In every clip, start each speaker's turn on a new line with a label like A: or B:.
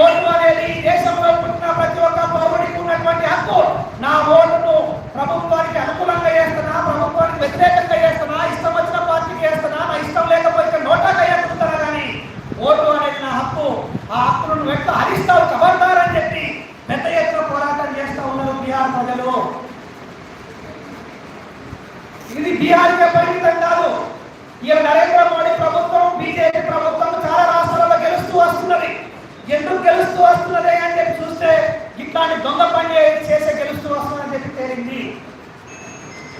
A: Vote అనేది దేశంలో పుట్టిన ప్రతి ఒక్క పౌరుడికి ఉన్నటువంటి హక్కు. నా ఓటును ప్రభుత్వానికి అనుకూలంగా చేస్తున్నా ప్రభుత్వానికి వ్యతిరేకంగా చేస్తున్నా ఇష్టం వచ్చిన పార్టీకి చేస్తున్నా నా ఇష్టం లేకపోతే నోటాగా కయ్యకుంటున్నా కానీ ఓటు అనేది నా హక్కు. ఆ హక్కును వ్యక్త హరిస్తావు కబర్దారని చెప్పి పెద్ద ఎత్తున పోరాటం చేస్తూ ఉన్నారు బీహార్ ప్రజలు. ఇది బీహార్కే పరిమితం కాదు. ఇలా నరేంద్ర మోడీ ప్రభుత్వం బీజేపీ ప్రభుత్వం చాలా రాష్ట్రాల్లో గెలుస్తూ వస్తున్నారు ఎందుకు గెలుస్తూ వస్తున్నది అని చెప్పి చూస్తే ఇట్లాంటి దొంగ పని చేసే గెలుస్తూ వస్తుందని చెప్పి తేలింది.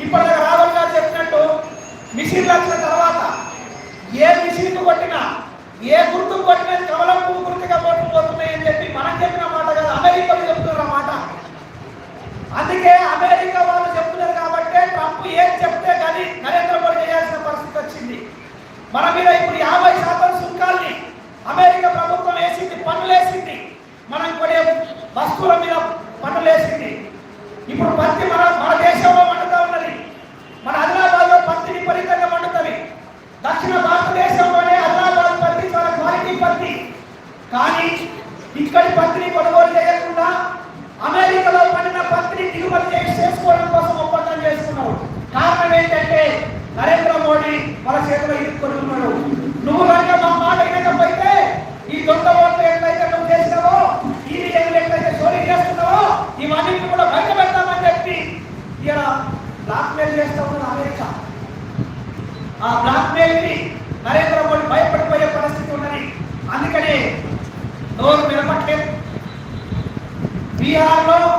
A: ఇప్పటిదాకా రాహుల్ గారు చెప్పినట్టు మిషన్లు వచ్చిన తర్వాత ఏ మిషన్ కొట్టినా ఏ గుర్తు కొట్టినా కమలం పువ్వు గుర్తుగా ఓట్లు పోతున్నాయి అని చెప్పి మనం చెప్పిన మాట కాదు అమెరికాలో చెప్తున్న మాట అందుకే అమెరికా వాళ్ళు చెప్తున్నారు కాబట్టి ట్రంప్ ఏం చెప్తే కానీ నరేంద్ర మోడీ చేయాల్సిన పరిస్థితి వచ్చింది మన మీద ఇప్పుడు యాభై శాతం సుంకాల్ని అమెరికా ప్రభుత్వం వేసింది పన్నులు వేసింది మనం కొనే వస్తువుల మీద పన్నులు వేసింది ఇప్పుడు పత్తి మన మన దేశంలో మండుతా ఉన్నది. మన ఆదిలాబాద్లో పత్తి విపరీతంగా మండుతుంది. దక్షిణ భారతదేశంలోనే హైదరాబాద్ పత్తి చాలా క్వాలిటీ పత్తి. కానీ నరేంద్ర మోడీ భయపడిపోయే పరిస్థితి ఉన్నది. అందుకని నోరు వినపట్లేదు. బీహార్లో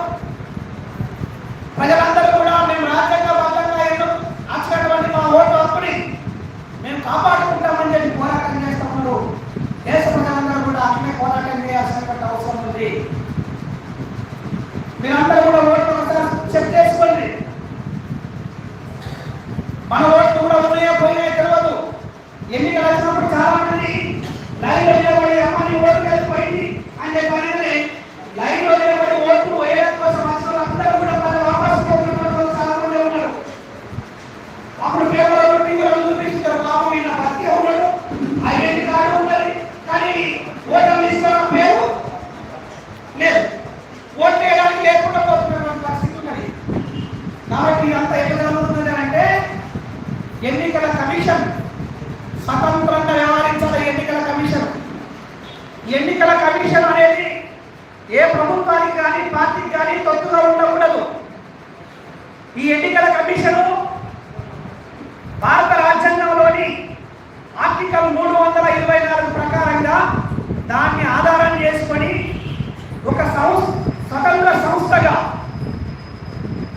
A: కానీ ఓటర్ పేరు? లేదు. ఓటు వేయడానికి లేకుండా పోతున్నాం పరిస్థితి ఉన్నది. కాబట్టి ఇదంతా ఎక్కడ జరుగుతున్నది అంటే ఎన్నికల కమిషన్ స్వతంత్రంగా వ్యవహరించాలి ఎన్నికల కమిషన్. ఎన్నికల కమిషన్ అనేది ఏ ప్రభుత్వానికి కానీ పార్టీకి కానీ తొత్తుగా ఉండకూడదు. ఈ ఎన్నికల కమిషన్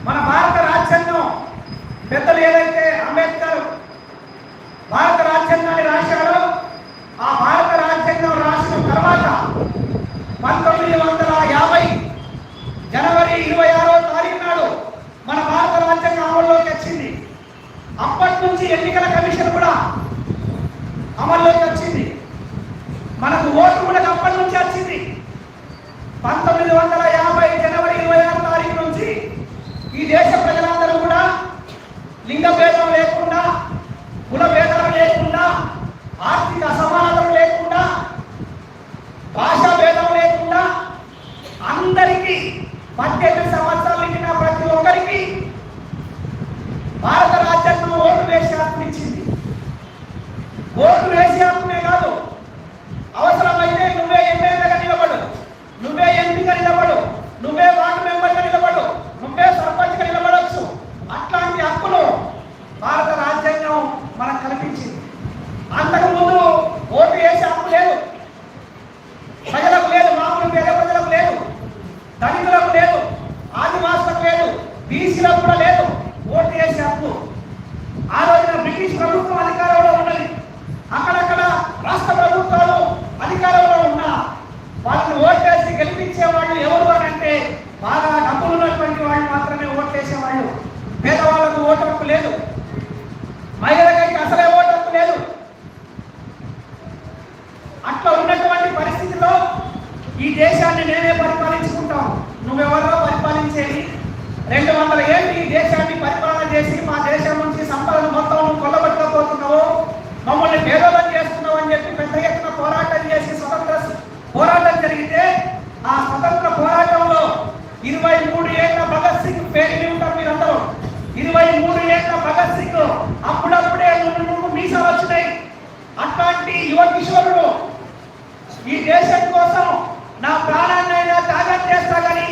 A: మన భారత రాజ్యాంగం పెద్దలు ఏదైతే అంబేద్కర్ భారత రాజ్యాంగాన్ని రాశారో ఆ భారత రాజ్యాంగం రాసిన తర్వాత పంతొమ్మిది వందల యాభై జనవరి ఇరవై ఆరో తారీఖు నాడు మన భారత రాజ్యాంగం అమల్లోకి వచ్చింది. అప్పటి నుంచి ఎన్నికల కమిషన్ కూడా అమల్లోకి వచ్చింది. మనకు ఓటు కూడా అప్పటి నుంచి వచ్చింది. పంతొమ్మిది వందల 领导班 బీసీలకు కూడా లేదు. ఓటు వేసే హక్కు. ఆ రోజున బ్రిటిష్ ప్రభుత్వం అధికారంలో ఉన్నది. అక్కడక్కడ రాష్ట్ర ప్రభుత్వాలు అధికారంలో ఉన్నా వాళ్ళని ఓటేసి గెలిపించే వాళ్ళు బాగా డబ్బులు ఉన్నటువంటి వాళ్ళు మాత్రమే ఓట్లేసేవాళ్ళు పేదవాళ్ళకు ఓటు హక్కు లేదు. మహిళలకైతే అసలే ఓటు హక్కు లేదు. అట్లా ఉన్నటువంటి పరిస్థితిలో ఈ దేశాన్ని నేనే పరిపాలించుకుంటాను. నువ్వెవరో రెండు వందల ఏళ్ళు ఈ దేశాన్ని పరిపాలన చేసి మా దేశం నుంచి సంపద మొత్తం కొల్లగొట్టబోతున్నావు. మమ్మల్ని పేదోళం చేస్తున్నావు అని చెప్పి పెద్ద ఎత్తున పోరాటం చేసి స్వతంత్ర పోరాటం జరిగితే ఆ స్వతంత్ర పోరాటంలో ఇరవై మూడు ఏళ్ళ భగత్ సింగ్ పేరు ఉంటారు మీరందరూ. ఇరవై మూడు ఏళ్ళ భగత్ సింగ్ అప్పుడప్పుడే నువ్వు మీసాలు వచ్చినాయి అట్లాంటి యువ కిషోరుడు ఈ దేశం కోసం నా ప్రాణాన్నైనా త్యాగం చేస్తా కానీ